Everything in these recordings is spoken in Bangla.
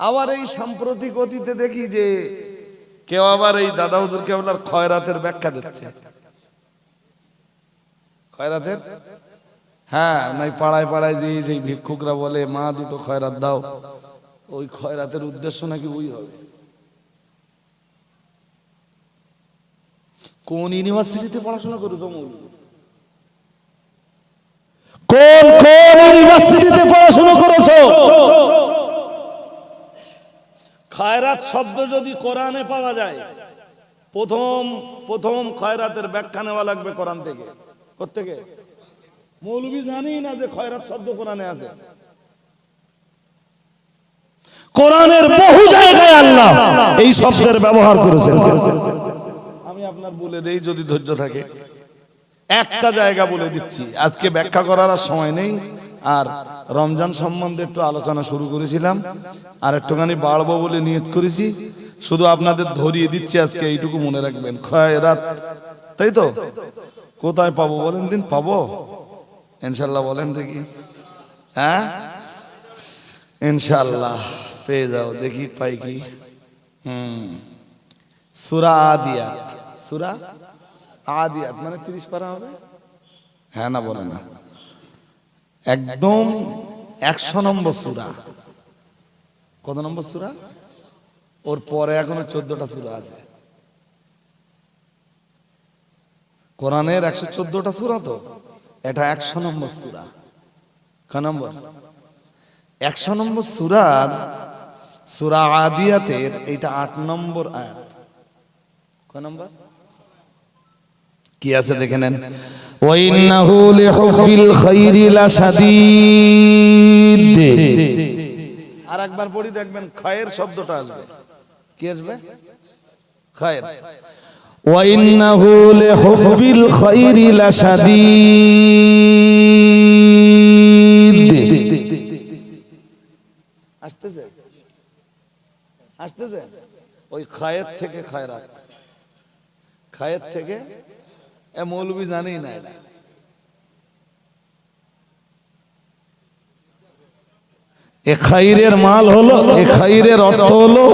আবার এই সাম্প্রতিক অতীতে দেখি যে কেউ আবার এই দাদা হুজুর কেবলার খয়রাতের ব্যাখ্যা দিচ্ছে। খয়রাতের? হ্যাঁ নাই পাড়ায় পাড়ায় যে ভিক্ষুকরা বলে, মা, দুটো খয়রাত দাও। ওই খয়রাতের উদ্দেশ্য নাকি ওই হবে। কোন ইউনিভার্সিটিতে পড়াশোনা করেছ মৌলভী? কোন কোন ইউনিভার্সিটিতে পড়াশোনা করেছ? খয়রাত শব্দ যদি কোরআনে পাওয়া যায়, প্রথম প্রথম খয়রাতের ব্যাখ্যা নেওয়া লাগবে কোরআন থেকে। কোথেকে মৌলবী জানি না যে খয়রাত শব্দ কোরআনে আছে। কোরআনের বহু জায়গায় আল্লাহ এই শব্দের ব্যবহার করেছেন। আমি আপনার বলে দেই, যদি ধৈর্য থাকে। একটা জায়গা বলে দিচ্ছি, আজকে ব্যাখ্যা করার সময় নেই। আর রমজান সম্বন্ধে একটু আলোচনা শুরু করেছিলাম। আর একটুখানি বাড়বো বলে নিয়ত করেছি। শুধু আপনাদের ধরিয়ে দিচ্ছি আজকে, এইটুকু মনে রাখবেন। খয়রাত। তাই তো? কোথায় পাবো বলেন দিন? পাবো? ইনশাল্লাহ বলেন দেখি। হ্যাঁ? ইনশাল্লাহ। পেয়ে যাও, দেখি পাই কি। হুম। সুরা আদিয়াত। সুরা আদিয়াত মানে তিরিশ পারা হবে? হ্যাঁ না, বলে না। একদম একশো নম্বর সুরা। কত নম্বর সুরা? ওর পরে এখনও চোদ্দটা সুরা আছে। কোরআনের একশো চোদ্দটা সুরা তো? এটা একশো নম্বর সুরা। ক নম্বর? একশো নম্বর সুরার সুরা আদিয়াতের এইটা আট নম্বর আয়াত। ক নম্বর? কি আছে দেখে নেন? ওয়াইন্নাহু লিহুব্বিল খাইরি লাশাদীদ। আর একবার পড়ি দেখবেন খয়ের শব্দটা আসবে। কি আসবে? খয়ের। ওয়াইন্নাহু লিহুব্বিল খাইরি লাশাদীদ। আসতেছে? আসতেছে? ওই খায়ের থেকে খায়রাত খায়ের থেকে এ মৌলবি জানেই না এ খাইরের মাল হলো, এ খাইরের অর্থ হলো,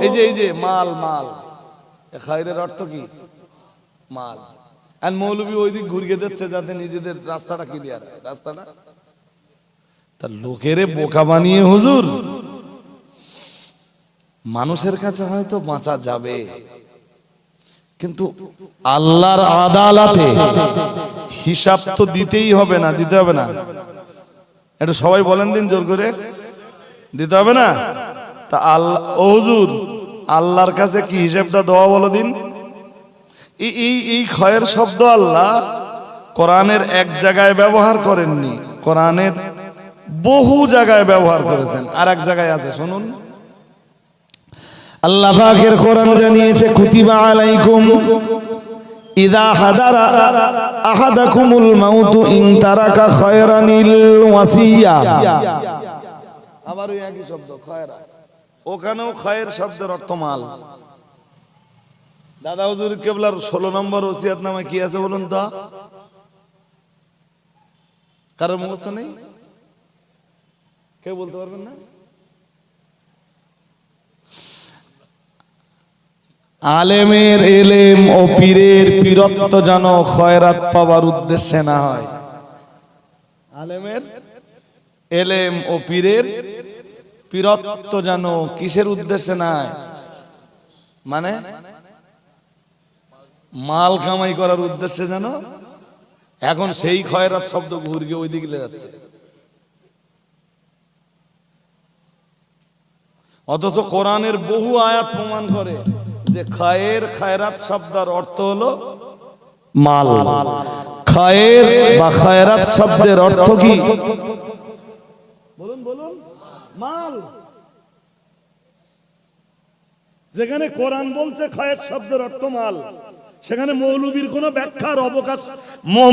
এই যে এই যে, মাল মাল। এ খায়রের অর্থ কি? মাল। আর মৌলবি ওই দিক ঘুরিয়ে দিচ্ছে যাতে নিজেদের রাস্তাটা ক্লিয়ার রাস্তাটা? তা লোকেরে বোকা বানিয়ে হুজুর। মানুষের কাছে হয়তো বাঁচা যাবে। কিন্তু আল্লাহর আদালতে হিসাব তো দিতেই হবে না, দিতে হবে না। এটা সবাই বলেন দিন জোর করে। দিতে হবে না? তা আল্লাহ হুজুর, আল্লাহর কাছে কি হিসাবটা দেওয়া বলো দিন। এই এই ক্ষয়ের শব্দ আল্লাহ কোরআনের এক জায়গায় ব্যবহার করেননি, কোরআনের বহু জায়গায় ব্যবহার করেছেন। আর এক জায়গায় আছে, শুনুন। আল্লাহ পাকের কোরআন জানিয়েছে, কুতিবা আলাইকুম ইদা হাদারা আহাদাকুমুল মাউতু ইন তারাকা খায়রানিল ওয়াসিয়া। আবার ওই একই শব্দ, খয়রা। ওখানেও খয়ের শব্দের অর্থ মাল। দাদা হুজুর, কেবলার ষোলো নম্বর ওসিয়াত নামে কি আছে বলুন তো? কারোর মুখস্থ নেই? কেউ বলতে পারবেন না? আলেমের এলেম ও পীরের পীরত্ব যেন খয়রাত পাবার উদ্দেশ্যে না হয়। আলেমের এলেম ও পীরের পীরত্ব যেন কিসের উদ্দেশ্যে নাই মানে মাল কামাই করার উদ্দেশ্যে যেন এখন সেই খয়রাত শব্দ ঘুরকে ওই দিকে যাচ্ছে। অথচ কোরআনের বহু আয়াত প্রমাণ করে যে খায়ের খায়রাত শব্দের অর্থ হলো মাল। খায়ের বা খায়রাত শব্দের অর্থ কি? বলুন বলুন। মাল। যেখানে কোরআন বলছে খয়ের শব্দের অর্থ মাল, সেখানে মৌলবীর কোনো ব্যাখ্যার অবকাশ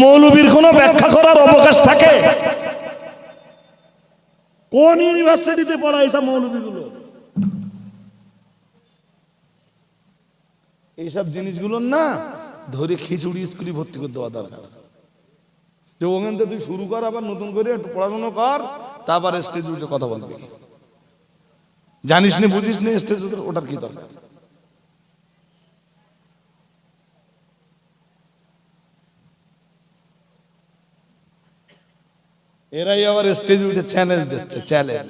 মৌলবীর কোনো ব্যাখ্যা করার অবকাশ থাকে। কোন ইউনিভার্সিটিতে পড়া এইসব মৌলবীগুলো? এইসব জিনিসগুলো না ধরে খিচুড়ি স্কুলে ভর্তি করে দেওয়া দরকার। যে ওখান থেকে তুই শুরু কর, আবার নতুন করে একটু পড়াশোনা কর, তারপর স্টেজ উঠে কথা বলবি। জানিস নি বুঝিস নি স্টেজ ওটার কি দরকার? এরাই আবার স্টেজ উঠে চ্যালেঞ্জ দিচ্ছে চ্যালেঞ্জ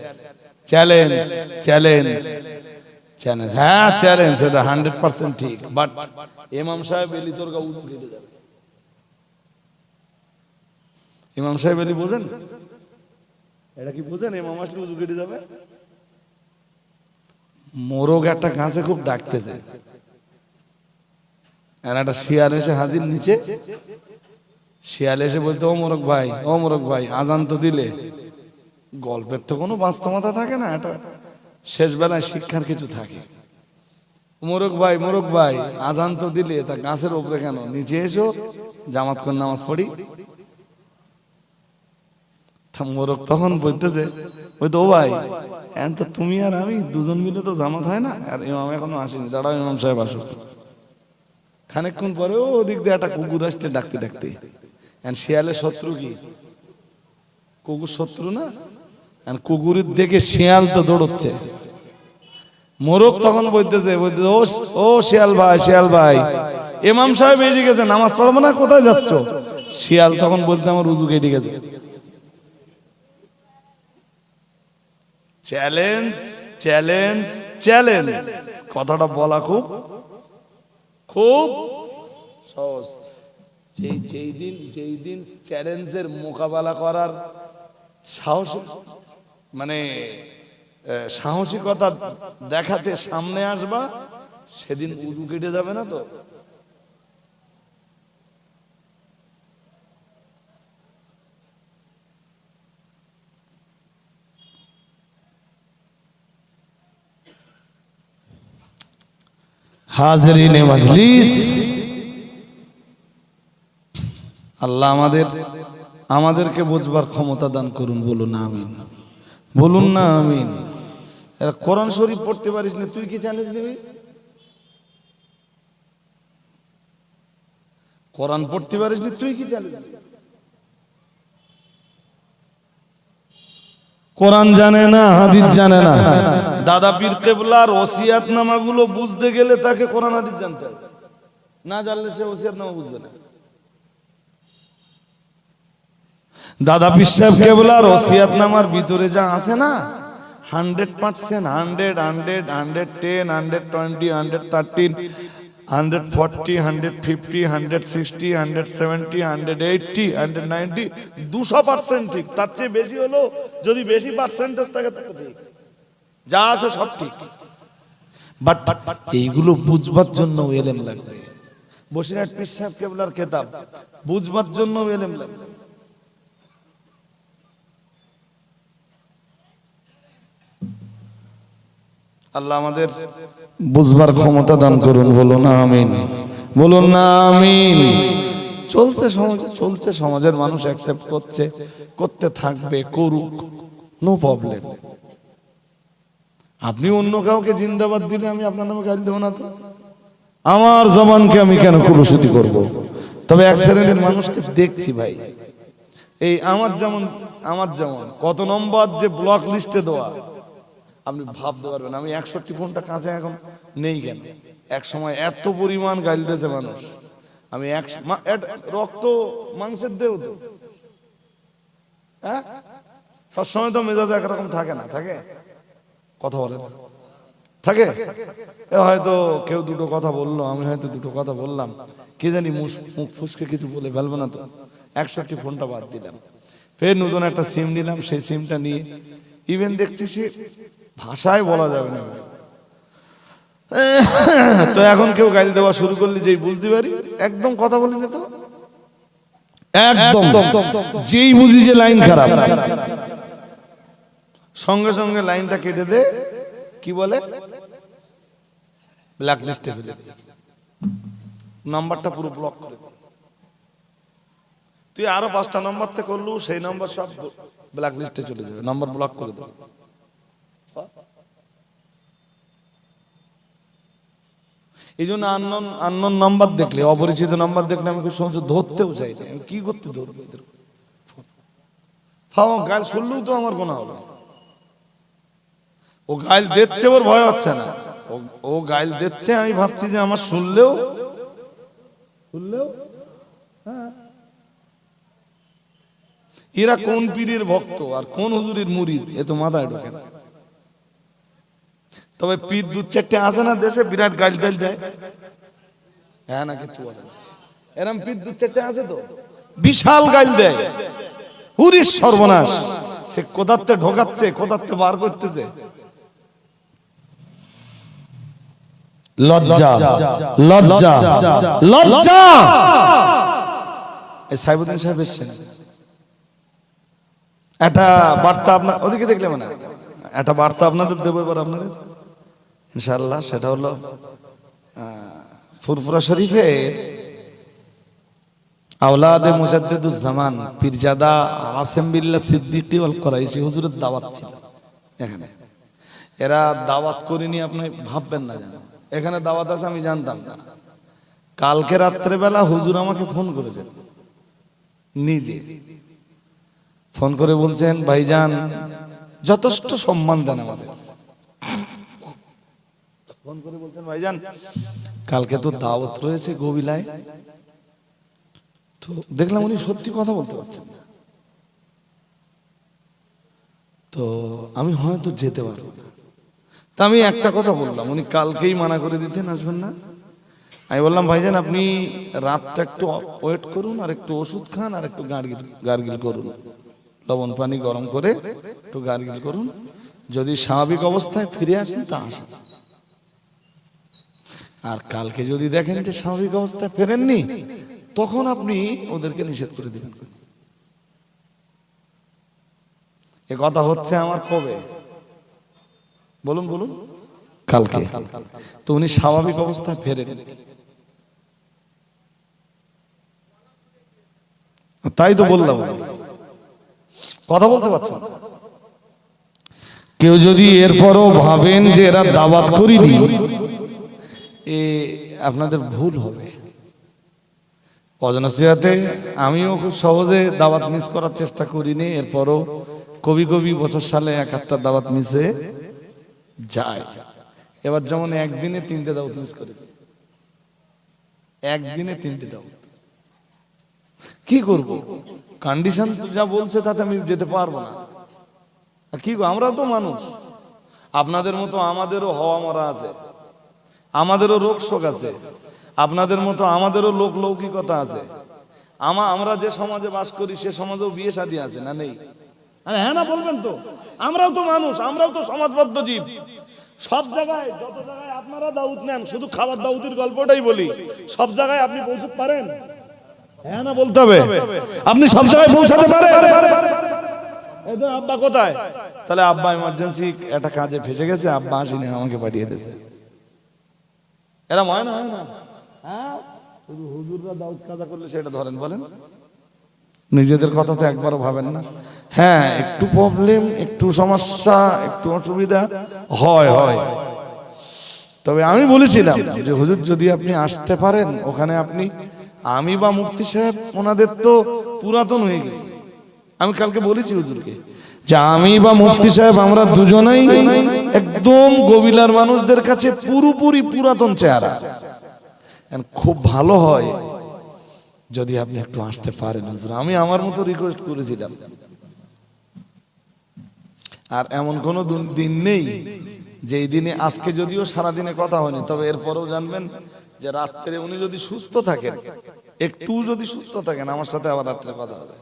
চ্যালেঞ্জ চ্যালেঞ্জ চ্যালেঞ্জ হ্যাঁ চ্যালেঞ্জ এটা হান্ড্রেড পার্সেন্ট ঠিক। বাট ইমাম সাহেব এলি তোর গা যাবে। ইমাম সাহেব এলি বোঝেন? এটা কি বোঝেন? ইমাম আসলে কেটে যাবে? মোরগ একটা গাছে খুব ডাকতেছে। আর একটা শিয়াল এসে হাজির নিচে। শিয়াল এসে বলতে, ও মোরগ ভাই, ও মোরগ ভাই, আজান তো দিলে। গল্পের তো কোনো বাস্তবতা থাকে না, এটা। শেষ বেলায় শিক্ষার কিছু থাকে। মোরক ভাই মোরক ভাই, আজান তো দিলে, তা গাছের উপরে কেন? নিচে এসো, জামাত করে নামাজ পড়ি। মোরক তখন বলতেছে, ওই তো ভাই, এখন তো তুমি আর আমি দুজন মিলে তো জামাত হয় না? আর ইমাম এখনও আসেনি, দাঁড়াও, ইমাম সাহেব আসুক। খানিকক্ষণ পরে ও ওদিক দিয়ে একটা কুকুর আসতে ডাকতে ডাকতে। শিয়ালের শত্রু কি? কুকুর শত্রু না? আর কুকুরের দেখে শিয়াল তো দৌড়চ্ছে। মোরক তখন বলতেছে ও ও শিয়াল ভাই শিয়াল ভাই। ইমাম সাহেব এসে গেছে, নামাজ পড়ব না? কোথায় যাচ্ছ? শিয়াল তখন বলতে, আমার উজু কেটে গেছে। Challenge challenge challenge. কথাটা বলা খুব খুব সহজ। যেই যেই দিন যেই দিন চ্যালেঞ্জের মোকাবেলা করার সাহস মানে সাহসিকতা দেখাতে সামনে আসবা সেদিন উজু কেটে যাবে না তো? হাজরিনে মজলিস। আল্লাহ আমাদের আমাদেরকে বুঝবার ক্ষমতা দান করুন বলুন না আমিন। বলুন না, আমিন। কোরআন শরীফ পড়তে পারিস না, তুই কি চ্যালেঞ্জ নিবি কোরআন পড়তে পারিস না, তুই কি চ্যালেঞ্জ কোরআন জানে না, হাদিস জানে না। দাদা পীর কেবলার ওসিয়াত নামাগুলো বুঝতে গেলে তাকে কোরআন, হাদিস জানতে হবে। না জানলে সে ওসিয়াত নামা বুঝবে না। দাদা পিসাব কেবলার ওসিয়াত নামার ভিতরে যা আছে না hundred percent hundred hundred hundred ten hundred twenty hundred thirteen hundred forty hundred fifty hundred sixty hundred seventy hundred eighty hundred ninety দুশো পার্সেন্ট ঠিক। তার চেয়ে বেশি হলো যদি বেশি পার্সেন্টেজ থাকে যা আছে সব ঠিক। বাট এইগুলো বুঝবার জন্য এলেম লাগবে। বসিরহাট পীর সাহেব কেবলার কেতাব বুঝবার জন্য এলেম লাগবে। আল্লাহ আমাদের বুঝবার ক্ষমতা দান করুন, বলুন না আমিন। বলুন না আমিন। চলছে সমাজে, চলছে সমাজের মানুষ অ্যাকসেপ্ট করছে, করতে থাকবে, করুক নো প্রবলেম আপনি অন্য কাউকে জিন্দাবাদ দিলে আমি আপনার নামে গালি দেবো না তো? আমার জবানকে আমি কেন কুলুসুতি করব? তবে এক শ্রেণির মানুষকে দেখছি ভাই। এই আমার যেমন আমার যেমন, কত নম্বর যে ব্লক লিস্টে দেওয়া। আপনি ভাবতে পারবেন, আমি একষট্টি ফোনটা কাছে এখন নেই কেন? এক সময় এত পরিমাণ গাইল গাইলতেছে মানুষ। আমি এক রক্ত মাংসের দেহ তো। হ্যাঁ? সবসময় তো মেজাজ একরকম থাকে না, থাকে? কথা বলেন। থাকে? হয়তো কেউ দুটো কথা বলল, আমি হয়তো দুটো কথা বললাম। কে জানি মুখ ফুসকে কিছু বলে ফেলব না তো। একষট্টি ফোনটা বাদ দিলাম। ফের নতুন একটা সিম নিলাম, সেই সিমটা নিয়ে। ইভেন দেখছি সে ভাষায় বলা যাবে না। তো এখন কেউ গাড়ি দেওয়া শুরু করলে যেই বুঝতে পারি একদম কথা বলি না তো। একদম। যেই বুঝি যে লাইন খারাপ। সঙ্গে সঙ্গে লাইনটা কেটে দে কি বলে? ব্ল্যাক লিস্টে ফেলে নাম্বারটা পুরো ব্লক করে তুই আরও পাঁচটা নাম্বার থেকে করলু সেই নাম্বার সব ব্ল্যাক লিস্টে চলে যাবে। নাম্বার ব্লক করে দে। এই জন্য আননোন আননোন নাম্বার দেখলে, অপরিচিত নাম্বার দেখলে আমি সহজে ধরতেও চাই না। আমি কি করতে ধরবো এদের? ফাও, গাল শুনলেও তো আমার গোনা হবে। ও গাইল দিচ্ছে ওর ভয় হচ্ছে না। ও- গাইল দিচ্ছে, আমি ভাবছি যে আমার শুনলেও শুনলেও? হ্যাঁ। এরা কোন পীরের ভক্ত আর কোন হুজুরের মুরিদ? এ তো মাথায় ঢোকে না। তবে পীর দু চারটে আসে না দেশে, বিরাট গাইল টাইল দেয়। হ্যাঁ না কিছু এরম পীর দু চারটে আছে তো। বিশাল গাইল দেয়। হুরিস সর্বনাশ। সে কোদাতে ঢোকাচ্ছে কোদাতে বার করতেছে। লজ্জা। লজ্জা। লজ্জা। এই সাহেব এসছেন। একটা বার্তা আপনার ওদিকে দেখলে মানে একটা বার্তা আপনাদের দেবো এবার আপনাদের। ইনশাআল্লাহ, সেটা হলো ফুরফুরা শরীফের আওলাদে মুজাদ্দিদুজ্জামান পীরজাদা আসেম বিল্লাহ সিদ্দিকী ওয়াল কোরাইশি হুজুরের দাওয়াত ছিল। এখানে। এরা দাওয়াত করিনি আপনি ভাববেন না জানো এখানে দাওয়াত আছে, আমি জানতাম না। কালকে রাত্রেবেলা হুজুর আমাকে ফোন করেছেন। নিজে। ফোন করে বলছেন, ভাইজান, যথেষ্ট সম্মান দেন আমাদের। ফোন করে বলছেন ভাইজান কালকে তো দাওয়াত রয়েছে গোবিলায়। তো দেখলাম উনি সত্যি কথা বলতে পারছেন না। তো আমি হয়তো যেতে পারব না। তা আমি একটা কথা বললাম উনি কালকেই মানা করে দিতেন আসবেন না? আমি বললাম ভাইজান আপনি রাতটা একটু ওয়েট করুন আর একটু ওষুধ খান আর একটু গার্গিল গার্গিল করুন। লবণ পানি গরম করে একটু গার্গিল করুন। যদি স্বাভাবিক অবস্থায় ফিরে আসেন তা আসেন আর কালকে যদি দেখেন যে স্বাভাবিক অবস্থায় ফেরেননি তখন আপনি ওদেরকে নিষেধ করে দিবেন। এ কথা হচ্ছে আমার কবে বলুন বলুন। কালকে। তো উনি স্বাভাবিক অবস্থায় ফেরেন। তাই তো বললাম। কথা বলতে পারছেন কেউ যদি এরপরও ভাবেন যে এরা দাওয়াত করিনি এ আপনাদের ভুল হবে। অজনসিয়াতে আমিও খুব সহজে দাওয়াত মিস করার চেষ্টা করিনি, এরপরও কবি কবি বছর সালে এক একটা দাওয়াত মিস যায়। এবার যেমন একদিনে তিনটে দাওয়াত মিস করেছে। একদিনে তিনটে দাওয়াত। কি করব? কন্ডিশন যা বলছে তাতে আমি যেতে পারব না। কি আমরা তো মানুষ। আপনাদের মতো আমাদেরও হওয়া মরা আছে। আমাদেরও রোগ শোক আছে। আপনাদের মতো আমাদেরও লোক লৌকিকতা আছে। আমা, আমরা যে সমাজে বাস করি, সে সমাজেও বিয়ে শাদী আছে না নেই? আরে হ্যাঁ না, বলবেন তো। আমরাও তো মানুষ, আমরাও তো সমাজবদ্ধ জীব। সব জায়গায়, যত জায়গায় আপনারা দাউদ নেন, শুধু খাবার দাউদের গল্পটাই বলি। সব জায়গায় আপনি পৌঁছতে পারেন? হ্যাঁ না, বলতে হবে। আপনি সব জায়গায় পৌঁছাতে পারেন? আব্বা কোথায়? তাহলে আব্বা ইমার্জেন্সি একটা কাজে ফেসে গেছে, আব্বা আসেনি, আমাকে পাঠিয়ে দিয়েছে। এরা হয় হয়? না শুধু হুজুররা দাউদ কাজা করলে সেটা ধরেন, বলেন। নিজেদের কথা তো একবারও ভাবেন না। হ্যাঁ একটু প্রবলেম একটু সমস্যা, একটু অসুবিধা, হয় হয়। তবে আমি বলেছিলাম যে, হুজুর, যদি আপনি আসতে পারেন, ওখানে আপনি, আমি বা মুফতি সাহেব, ওনাদের তো পুরাতন হয়ে গেছে। আমি কালকে বলেছি হুজুরকে যে, আমি বা মুফতি সাহেব, আমরা দুজনেই একদম গবিলার মানুষদের কাছে পুরোপুরি পুরাতন চেহারা। খুব ভালো হয় যদি আপনি একটু আসতে পারেন আমি আমার মতো রিকোয়েস্ট করেছিলাম। আর এমন কোনো দিন নেই যে দিনে আজকে যদিও সারা দিনে কথা হয়নি, তবে এরপরেও জানবেন যে রাত্রে উনি যদি সুস্থ থাকেন, একটু যদি সুস্থ থাকেন, আমার সাথে আবার রাত্রে কথা হবে।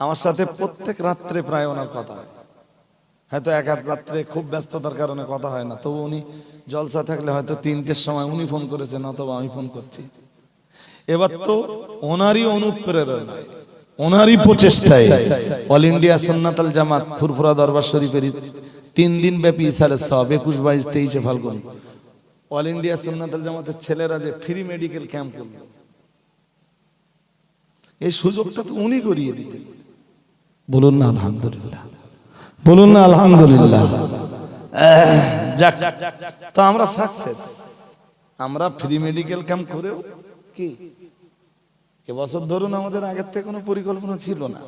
আমার সাথে প্রত্যেক রাত্রে প্রায় ওনার কথা হয়। হয়তো এক এক রাত্রে খুব ব্যস্ততার কারণে কথা হয় না। তবু উনি জলসা থাকলে হয়তো তিনটের সময় উনি ফোন করেছেন, অথবা আমি ফোন করছি। এবার তো ওনারই অনুপ্রেরণায় ওনারই প্রচেষ্টায়। অল ইন্ডিয়া সন্ন্যাতাল জামাত, ফুরফুরা দরবার শরীফের তিন দিন ব্যাপী ইসারে সব একুশ, বাইশ, তেইশে ফাল্গুন। অল ইন্ডিয়া সন্ন্যাতাল জামাতের ছেলেরা যে ফ্রি মেডিকেল ক্যাম্প করল এই সুযোগটা তো উনি করিয়ে দিতেন বলুন না, আলহামদুলিল্লাহ। বলুন না, আলহামদুলিল্লাহ। যাক তো আমরা সাকসেস আমরা ফ্রি মেডিকেল ক্যাম্প করেও কি? এবছর ধরুন আমাদের আগের থেকে কোনো পরিকল্পনা ছিল না।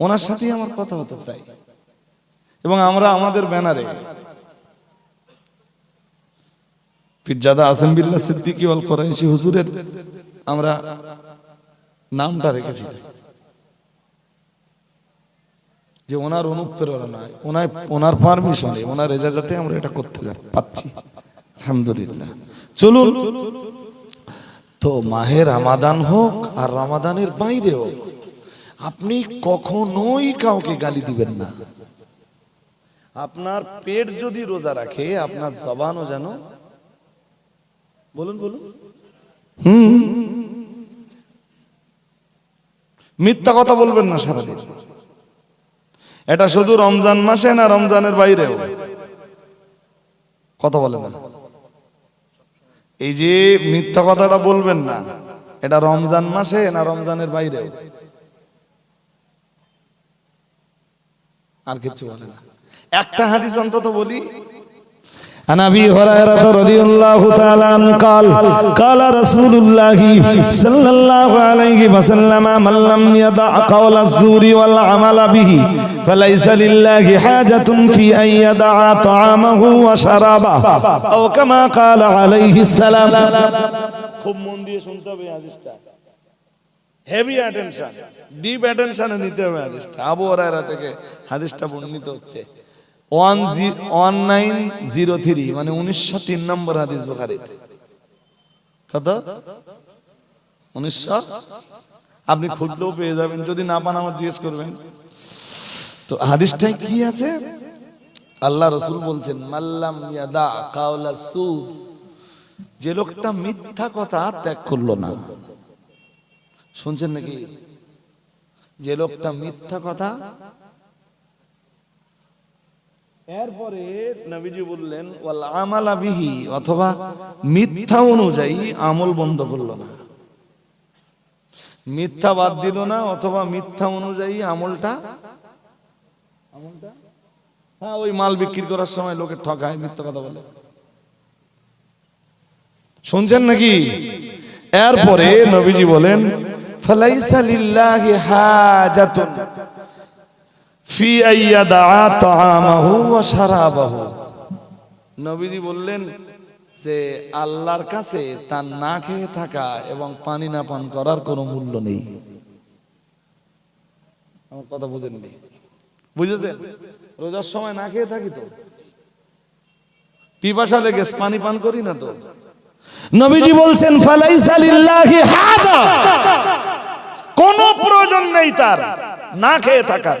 ওনার সাথেই আমার কথা হতো প্রায়। এবং আমরা আমাদের ব্যানারে পিজাদা আসেম বিল্লা সিদ্দিকি অল করাইছি হুজুরের আমরা নামটা রেখেছি যে ওনার অনুপ্রেরণায় ওনার ওনার পারমিশনে ওনার এজাজাতে আমরা এটা করতে পাচ্ছি। আলহামদুলিল্লাহ। চলুন। তো মাহের রামাদান হোক আর রামাদানের বাইরে হোক, আপনি কখনোই কাউকে গালি দিবেন না। আপনার পেট যদি রোজা রাখে, আপনার জবানও যেন বলুন বলুন। হুম। মিথ্যা কথা বলবেন না সারাদিন। এটা শুধু রমজান মাসে না রমজানের বাইরেও? কথা বলে না। এই যে মিথ্যা কথাটা বলবেন না, এটা রমজান মাসে না রমজানের বাইরে আর কিছু বলে না। একটা হাদিস অন্তত বলি عن ابي هريره رضي الله تعالى عنه قال قال رسول الله صلى الله عليه وسلم من لم يدع قول الزور والعمل به فليس لله حاجة في أن يدع طعامه وشرابه أو كما قال عليه السلام খুব মন দিয়ে শুনতে হবে এই হাদিসটা হেভি অ্যাটেনশন ডিপ অ্যাটেনশনে নিতে হবে হাদিসটা আবু হরায়রা থেকে হাদিসটা বর্ণিত হচ্ছে one one nine zero three মানে উনিশশো তিন নম্বর হাদিস আপনি খুঁজলেও পেয়ে যাবেন, যদি না পান আমার জিজ্ঞেস করবেন। তো হাদিসটাই কি আছে? আল্লাহ রসুল বলছেন, মাল্লাম কাওলা সুদ যে লোকটা মিথ্যা কথা ত্যাগ করল না। শুনছেন নাকি? যে লোকটা মিথ্যা কথা এরপরে নবীজি বললেন, ওয়াল আমালা বিহি, অথবা মিথ্যা অনুযায়ী আমল বন্ধ করল না। মিথ্যা বাদ দিল না, অথবা মিথ্যা অনুযায়ী আমলটা হ্যাঁ ওই মাল বিক্রি করার সময় লোকে ঠকায়, মিথ্যা কথা বলে। শুনছেন নাকি? এরপরে নবীজি বলেন, ফালাইসা লিল্লাহি হাজাতুন। নবীজি বললেন যে, আল্লাহর কাছে তার না খেয়ে থাকা এবং পানি না পান করার মূল্য নেই। আমার কথা বুঝেননি। বুঝেছেন? রোজার সময় না খেয়ে থাকি তো। পিপাসা লেগে পানি পান করি না তো। নবীজি বলছেন কোনো প্রয়োজন নেই তার, না খেয়ে থাকার।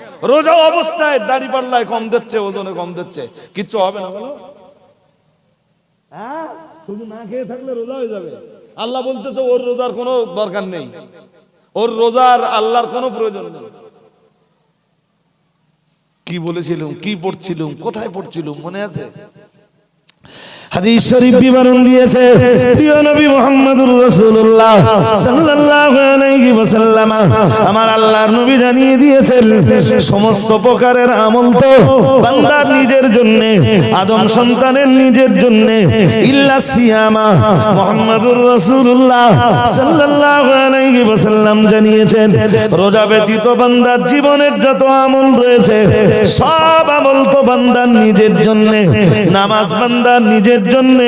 রোজা অবস্থায় দাড়ি পাল্লায় কম দিচ্ছে ওজনে কম দিচ্ছে। কিচ্ছু হবে না বলো? হ্যাঁ? শুধু না খেয়ে থাকলে রোজা হয়ে যাবে। আল্লাহ বলতেছে ওর রোজার কোনো দরকার নেই। ওর রোজার আল্লাহর কোনো প্রয়োজন নেই। কি বলেছিলুম কি পড়ছিলুম কোথায় পড়ছিলুম মনে আছে? হাদিস শরীফ বিবরণ দিয়েছে, প্রিয় নবী মুহাম্মদুর রাসূলুল্লাহ সাল্লাল্লাহু আলাইহি ওয়াসাল্লাম, আমার আল্লাহর নবী জানিয়ে দিয়েছেন, সমস্ত প্রকারের আমল তো বান্দার নিজের জন্য, আদম সন্তানের নিজের জন্য, ইল্লা সিয়ামা, মুহাম্মদুর রাসূলুল্লাহ সাল্লাল্লাহু আলাইহি ওয়াসাল্লাম জানিয়েছেন, রোজা ব্যতীত বান্দার জীবনের যত আমল রয়েছে, সব আমল তো বান্দার নিজের জন্য, নামাজ বান্দার নিজের জন্য,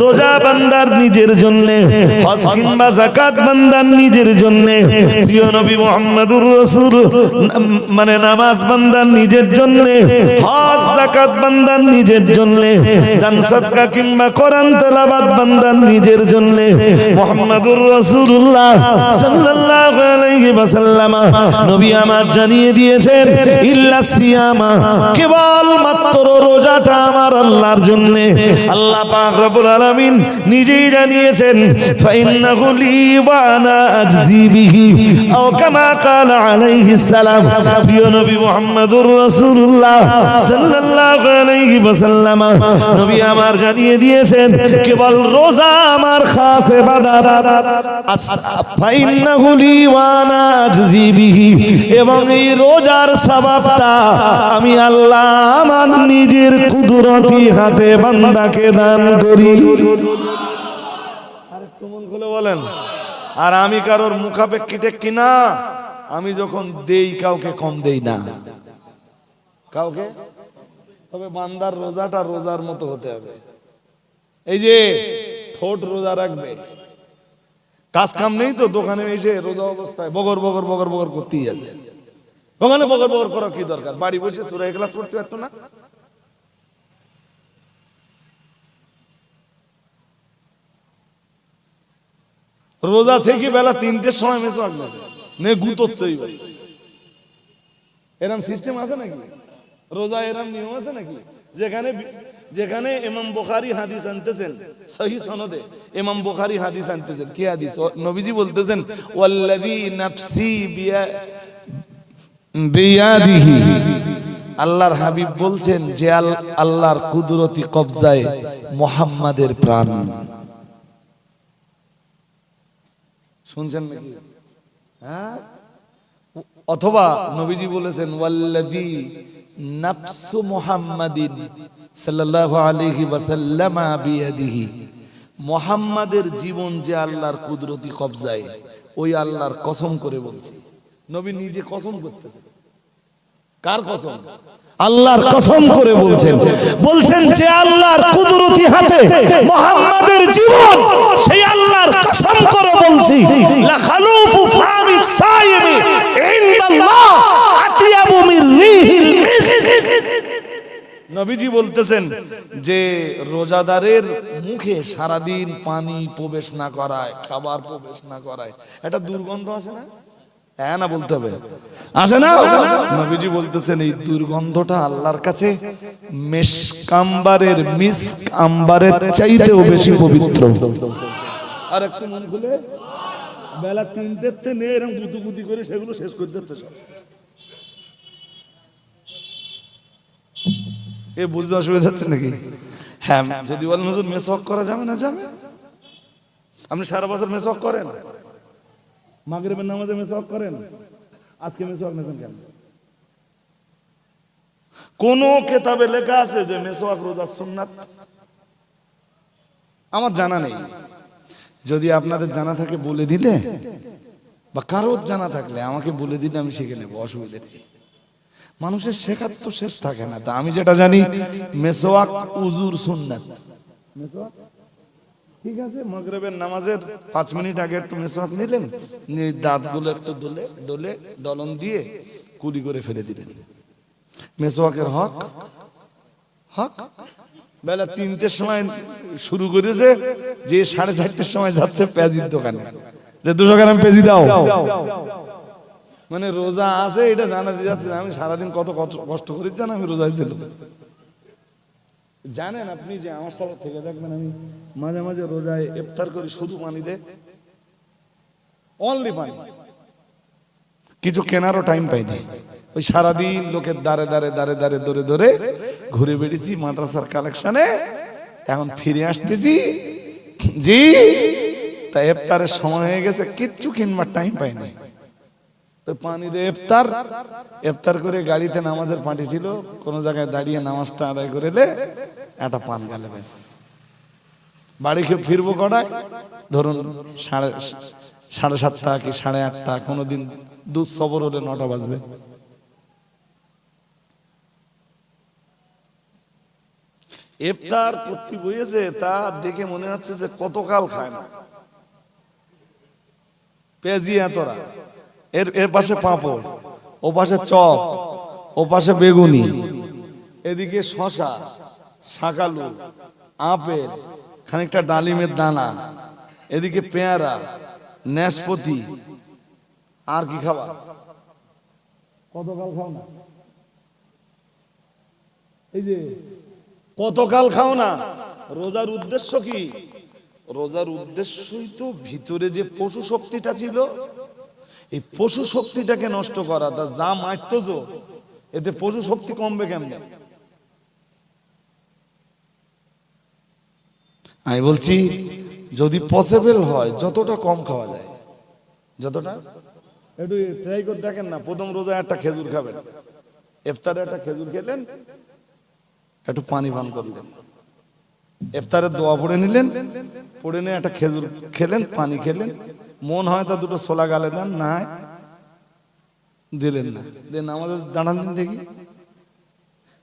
রোজা বান্দার নিজের জন্য, হজ কিংবা যাকাত বান্দার নিজের জন্য, প্রিয় নবী মুহাম্মদুর রাসূল মানে নামাজ বান্দার নিজের জন্য, হজ, যাকাত বান্দার নিজের জন্য, দান সাদকা কিংবা কোরআন তেলাওয়াত বান্দার নিজের জন্য, মুহাম্মদুর রাসূলুল্লাহ সাল্লাল্লাহু আলাইহি ওয়াসাল্লাম, নবী আমার জানিয়ে দিয়েছেন, ইল্লা সিয়ামা কেবল মাত্র রোজাটা আমার আল্লাহর জন্য আল্লাহ পাক রব্বুল আলামিন নিজেই জানিয়েছেন, ফাইন্নাহু লি ওয়া আনা আজজি বিহি আও কামা ক্বালা আলাইহিস সালাম। প্রিয় নবী মুহাম্মদুর রাসূলুল্লাহ সাল্লাল্লাহু আলাইহি ওয়াসাল্লাম, নবী আমার জানিয়ে দিয়েছেন, কেবল রোজা আমার খাস ইবাদত। ফাইন্নাহু লি ওয়া আনা আজজি বিহি। এবং এই রোজার সওয়াবটা আমি আল্লাহ আমার নিজের কুদরতি হাতে বান্দাকে দান করি। খুলে বলেন, আর আমি কারোর মুখাপেক্ষিতে কিনা আমি যখন দেই, কাউকে কম দেই না। কাউকে? তবে বান্দার রোজাটা রোজার মতো হতে হবে। এই যে, ঠোঁট রোজা রাখবে। কাজ কাম নেই তো, দোকানে এসে রোজা অবস্থায় বগর বগর বগর বগর করতেই আছে। ওখানে বগর বগর করা কি দরকার? বাড়ি বসে সুরাই ক্লাস পড়তে পারতো না? রোজা থেকে বেলা তিনটের সময় মেসো আসবে। নে গুতোচ্ছে এরম সিস্টেম আছে নাকি? রোজা এরম নিয়ম আছে নাকি? যেখানে যেখানে ইমাম বুখারী হাদিস আনতেছেন, সহি সনদে ইমাম বুখারী হাদিস আনতেছেন। কি হাদিস? নবীজি বলতেছেন, ওয়াল্লাযী নাফসি বিয়া বিয়াদিহি। আল্লাহর হাবিব বলছেন যে আল্লাহর কুদরতি কবজায় মুহাম্মাদের প্রাণ। শুনছেন নাকি? হ্যাঁ? অথবা নবীজি বলেছেন ওয়াল্লাদি নাফসু মুহাম্মাদিন সাল্লাল্লাহু আলাইহি ওয়াসাল্লামা বিয়াদিহি। মুহাম্মাদের জীবন যে আল্লাহর কুদরতি কবজায়, ওই আল্লাহর কসম করে বলছি। নবী নিজে কসম করতেছে কার কসম? আল্লাহর কসম করে বলছেন। বলছেন যে আল্লাহর কুদরতি হাতে মুহাম্মাদের জীবন, সেই আল্লাহর কসম করে বলছি লা খালুফু ফামি সাইমি ইনদাল্লাহ আতিয়াবু মির রিহিল নবীজি বলতেছেন যে রোজাদারের মুখে সারাদিন পানি প্রবেশ না করায়, খাবার প্রবেশ না করায়। এটা দুর্গন্ধ আসে না? হ্যাঁ না বলতে হবে। আসে না? নবীজি বলতেছেন এই দুর্গন্ধটা আল্লাহর কাছে মেশকাম্বারের মিস চাইতেও বেশি পবিত্র। আর একটু মন খুলে। বেলা তিনটের নিয়ে এরকম গুতুগুতি করে সেগুলো শেষ করে দিতে সব। এ বুঝতে অসুবিধা হচ্ছে নাকি? হ্যাঁ যদি বলেন মেসওয়াক করা যাবে না? যাবে। আপনি সারা বছর মেসওয়াক করেন? মাগরিবের নামাজে মেসওয়াক করেন? আজকে মেসওয়াক নেছেন কেন? কোন কেতাবে লেখা আছে যে মেসওয়াক রোজার সুন্নাত? আমার জানা নেই। যদি আপনাদের জানা থাকে বলে দিলে, বা কারোর জানা থাকলে আমাকে বলে দিলে আমি শিখে নেব, অসুবিধা নেই। মানুষের শেখার তো শেষ থাকে না। তা আমি যেটা জানি মেসোয়াক উজুর সুন্নাত। মেসোয়াক ঠিক আছে, মগরবের নামাজের পাঁচ মিনিট আগে একটু মেসোয়াক নিলেন দাঁতগুলো একটু দোলে ডলে ডলন দিয়ে কুলি করে ফেলে দিলেন। মেসোয়াকের হক হক? বেলা তিনটের সময় শুরু করেছে যে সাড়ে চারটের সময় যাচ্ছে পেঁয়াজির দোকানে। যে দুশো গ্রাম পেঁয়াজি দাও। মানে রোজা আছে, এটা জানা দিয়ে যাচ্ছে, আমি সারাদিন কত কষ্ট- কষ্ট করি জান আমি রোজায় ছিলাম। জানেন আপনি যে আমার সাথে থেকে দেখবেন আমি মাঝে মাঝে রোজায় ইফতার করি শুধু পানি দে অনলি পানি। কিছু কেনারও টাইম পাইনি। ওই সারাদিন লোকের দাঁড়ে দাঁড়ে দাঁড়ে দাঁড়ে ধরে ধরে ঘুরে বেড়েছি মাদ্রাসার কালেকশনে এখন ফিরে আসতেছি। জি, তা ইফতারের সময় হয়ে গেছে, কিচ্ছু কিনবার টাইম পাইনি। তো পানি ইফতার ইফতার করে গাড়িতে নামাজের ছিল জায়গায় দাঁড়িয়ে নামাজটা আদায় করে এলে একটা পান ব্যাস। বাড়ি খেয়ে ফিরবো কটায়? ধরুন সাড়ে সাড়ে সাতটা কি সাড়ে আটটা, কোনোদিন দুধ সবর হলে নটা বাজবে। ইফতার করতে বইয়েছে, তা দেখে মনে হচ্ছে যে কতকাল খায় না। পেঁয়াজি এতরা এর এর পাশে পাঁপড় ও পাশে চপ ও পাশে বেগুনি। এদিকে শশা শাকালু আপেল খানিকটা ডালিমের দানা। এদিকে পেয়ারা নাশপাতি আর কি খাবা? কতকাল খাও না? এই যে কতকাল খাও না? রোজার উদ্দেশ্য কি? রোজার উদ্দেশ্যই তো ভিতরে যে পশু শক্তিটা ছিল এই পশু শক্তিটাকে নষ্ট করা তা যা মারতো এতে পশু শক্তি কমবে কেমনে? আমি বলছি যদি পসিবল হয় যতটা কম খাওয়া যায়। যতটা? একটু ট্রাই করে দেখেন না প্রথম রোজা একটা খেজুর খাবেন। ইফতারে একটা খেজুর খেলেন একটু পানি পান করলেন ইফতারের দোয়া পড়ে নিলেন পড়ে নিয়ে একটা খেজুর খেলেন পানি খেলেন। মন হয় তা দুটো সোলা গালে দেন, না দিলেন না। দেন আমাদের দাঁড়ান দিন দেখি।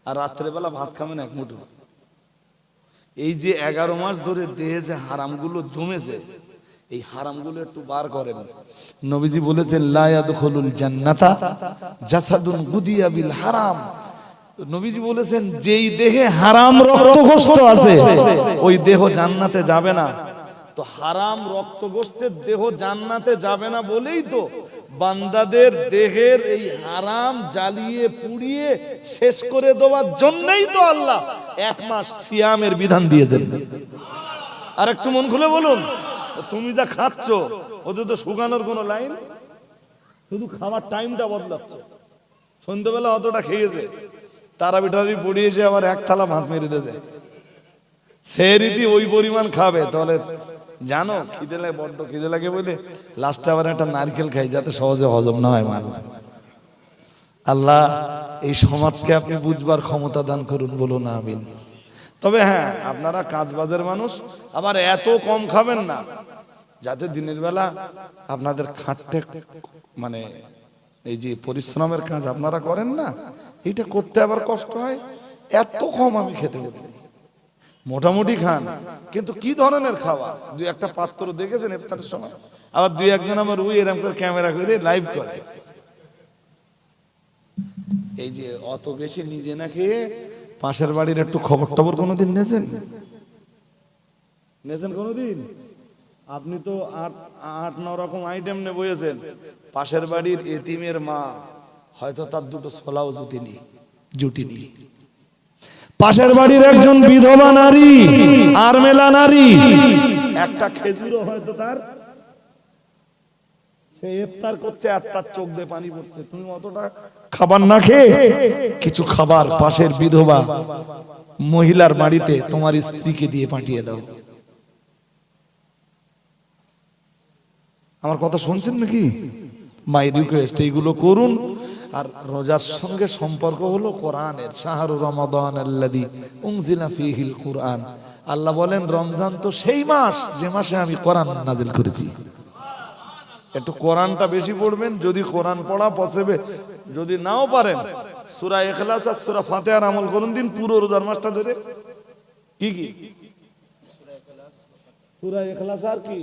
আর রাত্রেবেলা ভাত খাবেন এক মুঠো। এই যে এগারো মাস ধরে দেহে যে হারামগুলো জমেছে, এই হারামগুলো একটু বার করেন। নবীজি বলেছেন লায়াদখুলুল জান্নাতা জাসাদুন গুদিয়া বিল হারাম। নবীজি বলেছেন, যেই দেহে হারাম রক্তগ্রস্ত আছে, ওই দেহ জান্নাতে যাবে না। তো হারাম রক্তগ্রস্তের দেহ জান্নাতে যাবে না বলেই তো বান্দাদের দেহের এই হারাম জ্বালিয়ে পুড়িয়ে শেষ করে দেওয়ার জন্যই তো আল্লাহ এক মাস সিয়ামের বিধান দিয়েছেন। আর একটু মন খুলে বলুন, তুমি যা খাচ্ছ, ওদের তো শুকানোর কোনো লাইন? শুধু খাওয়ার টাইমটা বদলাচ্ছ। সন্ধ্যেবেলা অতটা খেয়েছে তারা বিটারি পড়িয়েছে আবার এক থালা ভাত মেরে দিয়েছে সে রীতি ওই পরিমাণ খাবে, তাহলে জানো, খিদে লাগে, বড্ড খিদে লাগে বলে লাস্টে আবার একটা নারকেল খাই, যাতে সহজে হজম না হয় মানুষ আল্লাহ, এই সমাজকে আপনি বুঝবার ক্ষমতা দান করুন, বলুন আমিন। তবে হ্যাঁ আপনারা কাজ বাজের মানুষ, আবার এত কম খাবেন না। যাতে দিনের বেলা আপনাদের খাটতে মানে এই যে পরিশ্রমের কাজ আপনারা করেন না, এটা করতে আবার কষ্ট হয়, এত কম আমি খেতে পারি মোটামুটি খান। কিন্তু কি ধরনের খাওয়া দুই একটা পাত্র দেখেছেন ইফতারের সময়? আবার দুই একজন আমার উই এরকম করে ক্যামেরা করে লাইভ করে। এই যে অত বেশি নিজে না খেয়ে পাশের বাড়ির একটু খবর টবর কোনোদিন নেছেন? নেছেন কোনোদিন? আপনি তো আট আট, ন রকম আইটেম নিয়ে বইয়েছেন। পাশের বাড়ির এতিমের মা, হয়তো তার দুটো ছোলাও জুটিনি জুটিনি পাশের বাড়ির একজন বিধবা নারী আর মেলা নারী। একটা খেজুরও হয়তো তার। কিছু খাবার পাশের বিধবা মহিলার বাড়িতে তোমার স্ত্রীকে দিয়ে পাঠিয়ে দাও। আমার কথা শুনছেন নাকি? মাই রিকোয়েস্ট এইগুলো করুন। আর রোজার সঙ্গে সম্পর্ক হলো কোরআনের, শাহরু রমাদান আল্লাদি উনজিলা ফিহিল কোরআন। আল্লাহ বলেন, রমজান তো সেই মাস, যে মাসে আমি কোরআন নাজিল করেছি। একটু কোরআনটা বেশি পড়বেন, যদি কোরআন পড়া পসিবে যদি নাও পারেন, সুরা এখলাস আর সূরা ফাতিহার আমল করুন দিন, পুরো রোজার মাসটা ধরে। কি কি? সুরা এখলাস আর কি?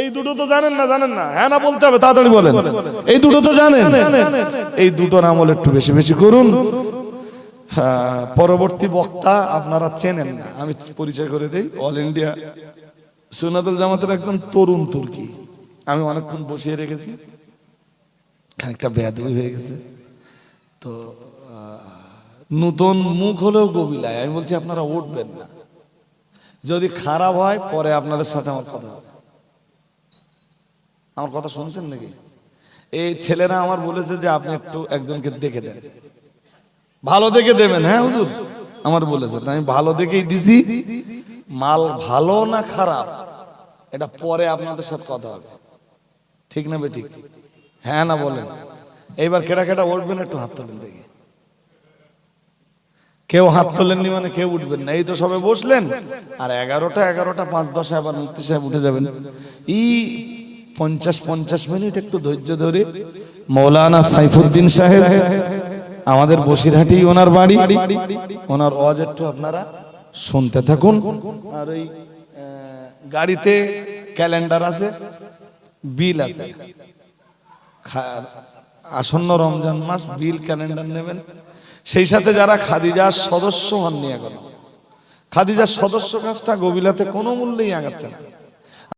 এই দুটো তো জানেন না জানেন না। হ্যাঁ না বলতে হবে তাড়াতাড়ি বলেন। এই দুটো তো জানেন। এই দুটোর আমল একটু বেশি বেশি করুন। হ্যাঁ, পরবর্তী বক্তা আপনারা চেনেন না। আমি পরিচয় করে দেই অল ইন্ডিয়া। সুনাদুল জামাতের একজন তরুণ তুর্কি। আমি অনেকক্ষণ বসিয়ে রেখেছি। খানিকটা বেয়াদবি হয়ে গেছে। তো নতুন মুখ হলেও গবিলায় আমি বলছি আপনারা উঠবেন না। যদি খারাপ হয় পরে আপনাদের সাথে আমার কথা হবে। আমার কথা শুনছেন নাকি? এই ছেলেরা আমার বলেছে যে আপনি একটু একজনকে দেখে দেন। ভালো দেখে দেবেন হ্যাঁ হুজুর? আমার বলেছে আমি ভালো দেখেই দিছি। মাল ভালো না খারাপ? এটা পরে আপনাদের সাথে কথা হবে। ঠিক না বে ঠিক হ্যাঁ না বলেন। এইবার কেটা কেটা উঠবেন একটু হাত তোলেন দেখি। কেউ হাত তোলেননি মানে কেউ উঠবেন না। এই তো সবে বসলেন। আর এগারোটা এগারোটা, পাঁচ, দশে আবার মুক্তি সাহেব উঠে যাবেন। ই পঞ্চাশ পঞ্চাশ মিনিট একটু ধৈর্য ধরে। মৌলানা সাইফুদ্দিন সাহেব, আমাদের বসিরহাটি ওনার বাড়ি। ওনার ওয়াজ একটু আপনারা শুনতে থাকুন। আর ওই গাড়িতে ক্যালেন্ডার আছে, বিল আছে। আসন্ন রমজান মাস বিল ক্যালেন্ডার নেবেন। সেই সাথে যারা খাদিজার সদস্য হননি এখনও। খাদিজার সদস্য কাজটা গবিলাতে কোনো মূল্যেই আগাচ্ছে না।